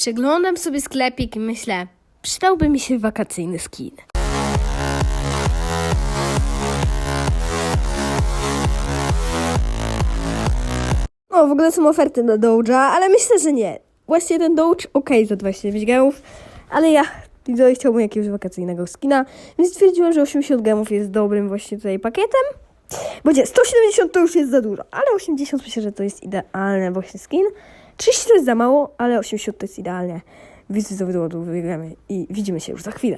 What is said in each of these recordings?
Przeglądam sobie sklepik i myślę, przydałby mi się wakacyjny skin. O, w ogóle są oferty na Doge'a, ale myślę, że nie. Właściwie ten Doge ok za 29 gemów, ale ja widzowie chciałbym jakiegoś wakacyjnego skina, więc stwierdziłem, że 80 gemów jest dobrym właśnie tutaj pakietem. Bo nie, 170 to już jest za dużo, ale 80 myślę, że to jest idealny właśnie skin. 30 to jest za mało, ale 80 to jest idealnie. Widzowie do ładu wygramy i widzimy się już za chwilę.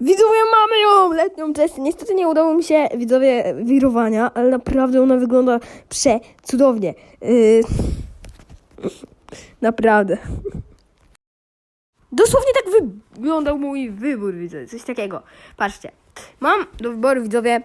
Widzowie, mamy ją! Letnią Jessie. Niestety nie udało mi się, widzowie, wirowania, ale naprawdę ona wygląda przecudownie. Yy... Naprawdę. Dosłownie tak wyglądał mój wybór, widzowie. Coś takiego. Patrzcie. Mam do wyboru, widzowie,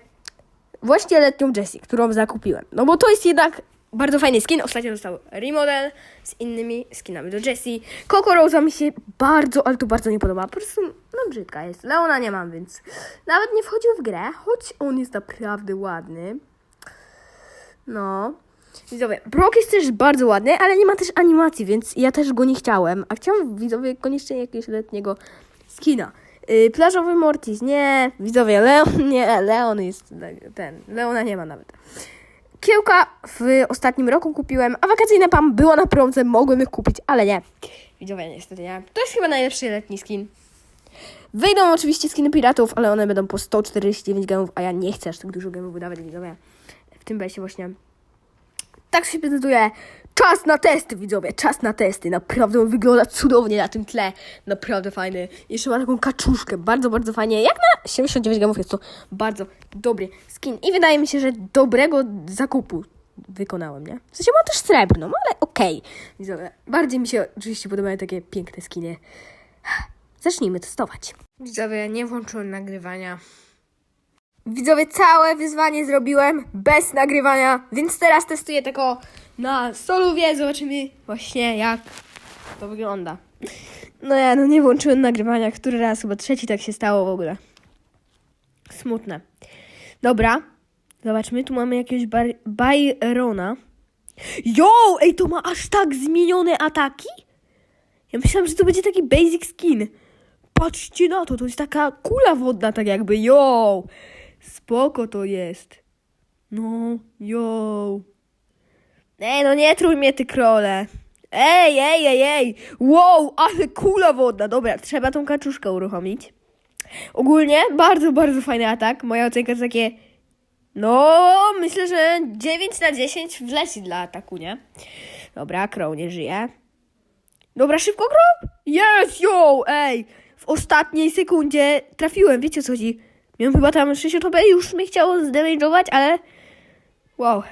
właśnie letnią Jessie, którą zakupiłem. No bo to jest jednak bardzo fajny skin. Ostatnio dostał remodel z innymi skinami do Jessie. Coco Rosa mi się bardzo, ale to bardzo nie podoba. Po prostu, no brzydka jest. Leona nie mam, więc nawet nie wchodził w grę, choć on jest naprawdę ładny. No. Widzowie, Brock jest też bardzo ładny, ale nie ma też animacji, więc ja też go nie chciałem. A chciałam, widzowie, koniecznie jakiegoś letniego skina. Yy, plażowy Mortis, nie. Widzowie, Leon, nie, Leon jest ten. Leona nie ma nawet. Kiełka w ostatnim roku kupiłem, a wakacyjne PAM było na promce, mogłem ich kupić, ale nie. Widzowie, niestety nie. To jest chyba najlepszy letni skin. Wyjdą oczywiście skiny piratów, ale one będą po 149 gemów, a ja nie chcę aż tak dużo gemów wydawać, widzowie. W tym besie właśnie tak się prezentuje. Czas na testy, widzowie, czas na testy. Naprawdę on wygląda cudownie na tym tle. Naprawdę fajny. Jeszcze ma taką kaczuszkę, bardzo, bardzo fajnie. Jak na 79 gramów jest to bardzo dobry skin. I wydaje mi się, że dobrego zakupu wykonałem, nie? W sensie mam też srebrną, ale okej. Widzowie, bardziej mi się oczywiście podobają takie piękne skiny. Zacznijmy testować. Widzowie, nie włączyłem nagrywania. Widzowie, całe wyzwanie zrobiłem bez nagrywania, więc teraz testuję tylko na soluwie. Zobaczymy właśnie jak to wygląda. No ja, no nie włączyłem nagrywania, który raz, chyba trzeci tak się stało w ogóle. Smutne. Dobra, zobaczmy, tu mamy jakiegoś Byrona. Jo, ej, to ma aż tak zmienione ataki? Ja myślałam, że to będzie taki basic skin. Patrzcie na to, to jest taka kula wodna, tak jakby, yo! Spoko to jest. No, yo. Ej, no nie trój mnie, ty krole. Ej, ej, ej, ej. Wow, ale kula wodna. Dobra, trzeba tą kaczuszkę uruchomić. Ogólnie bardzo, bardzo fajny atak. Moja ocenka to takie... No, myślę, że 9 na 10 wleci dla ataku, nie? Dobra, Crow nie żyje. Dobra, szybko Crow! Yes, yo, ej! W ostatniej sekundzie trafiłem, wiecie o co chodzi? Miałem chyba tam 60 HP i już mnie chciało zdamage'ować, ale... Wow.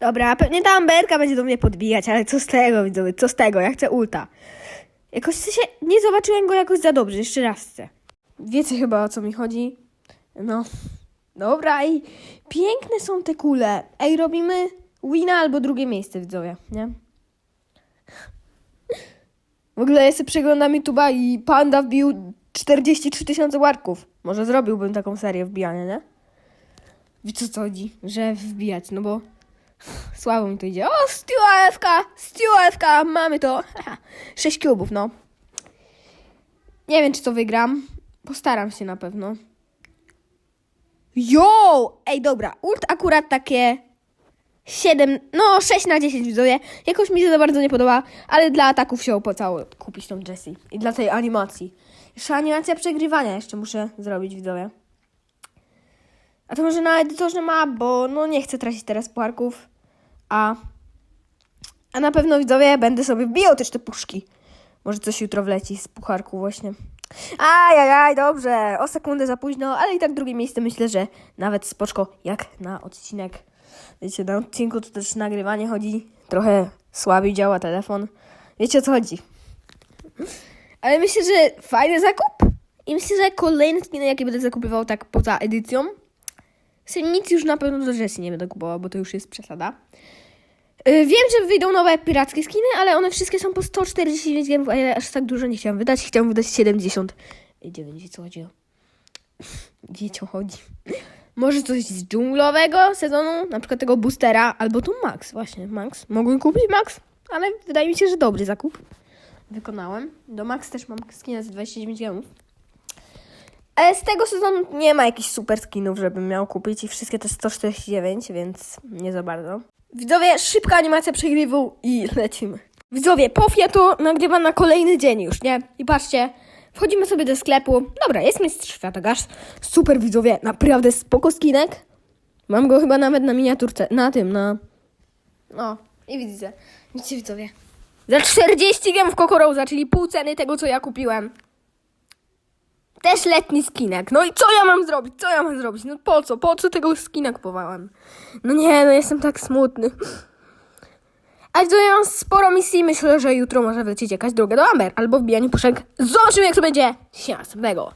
Dobra, pewnie ta Amberka będzie do mnie podbijać, ale co z tego, widzowie, co z tego? Ja chcę ulta. Jakoś sensie nie zobaczyłem go jakoś za dobrze, jeszcze raz chcę. Wiecie chyba o co mi chodzi? No. Dobra, i piękne są te kule. Ej, robimy wina albo drugie miejsce, widzowie, nie? W ogóle ja sobie przeglądam YouTube'a i Panda wbił 43 tysiące łarków. Może zrobiłbym taką serię wbijania, nie? Wiecie co chodzi? Że wbijać, no bo słabo mi to idzie. O, Stu AFK! Mamy to! 6 kubów, no. Nie wiem, czy to wygram. Postaram się na pewno. Jo! Ej, dobra. Ult akurat takie 7, no 6 na 10 widzowie. Jakoś mi się za bardzo nie podoba, ale dla ataków się opłacało kupić tą Jessie. I dla tej animacji. Jeszcze animacja przegrywania jeszcze muszę zrobić, widzowie. A to może na edytorze ma, bo no nie chcę tracić teraz pucharków. A, a na pewno widzowie będę sobie wbijał też te puszki. Może coś jutro wleci z pucharku właśnie. Ajajaj, dobrze. O sekundę za późno, ale i tak drugie miejsce myślę, że nawet spoczko jak na odcinek. Wiecie, na odcinku to też nagrywanie chodzi. Trochę słabiej działa telefon. Wiecie o co chodzi. Ale myślę, że fajny zakup. I myślę, że kolejne skiny, jakie będę zakupywał tak poza edycją. Nic już na pewno do Jessie nie będę kupował, bo to już jest przesada. Yy, wiem, że wyjdą nowe pirackie skiny, ale one wszystkie są po 149 gemów, a ja aż tak dużo nie chciałam wydać. Chciałam wydać 79, co chodzi o... Wiecie o chodzi. Może coś z dżunglowego sezonu, na przykład tego boostera, albo tu Max, właśnie, Max. Mogłem kupić Max, ale wydaje mi się, że dobry zakup. wykonałem. Do Max też mam skina za 29 gemów. Ale z tego sezonu nie ma jakichś super skinów, żebym miał kupić i wszystkie to 149, więc nie za bardzo. Widzowie, szybka animacja przegrywu i lecimy. Widzowie, Pofia to nagrywa na kolejny dzień już, nie? I patrzcie, wchodzimy sobie do sklepu. Dobra, jest mistrz świata gasz. Super widzowie, naprawdę spoko skinek. Mam go chyba nawet na miniaturce, na tym, na... No, i widzicie. Widzicie widzowie. Za 40 gemów Kokoroza, czyli pół ceny tego, co ja kupiłem. Też letni skinek. No i co ja mam zrobić? Co ja mam zrobić? No po co? Po co tego skina kupowałam? No nie, no jestem tak smutny. A mam sporo misji. Myślę, że jutro może wlecieć jakaś droga do Amber albo wbijanie puszek. Zobaczymy, jak to będzie. Siema, następnego.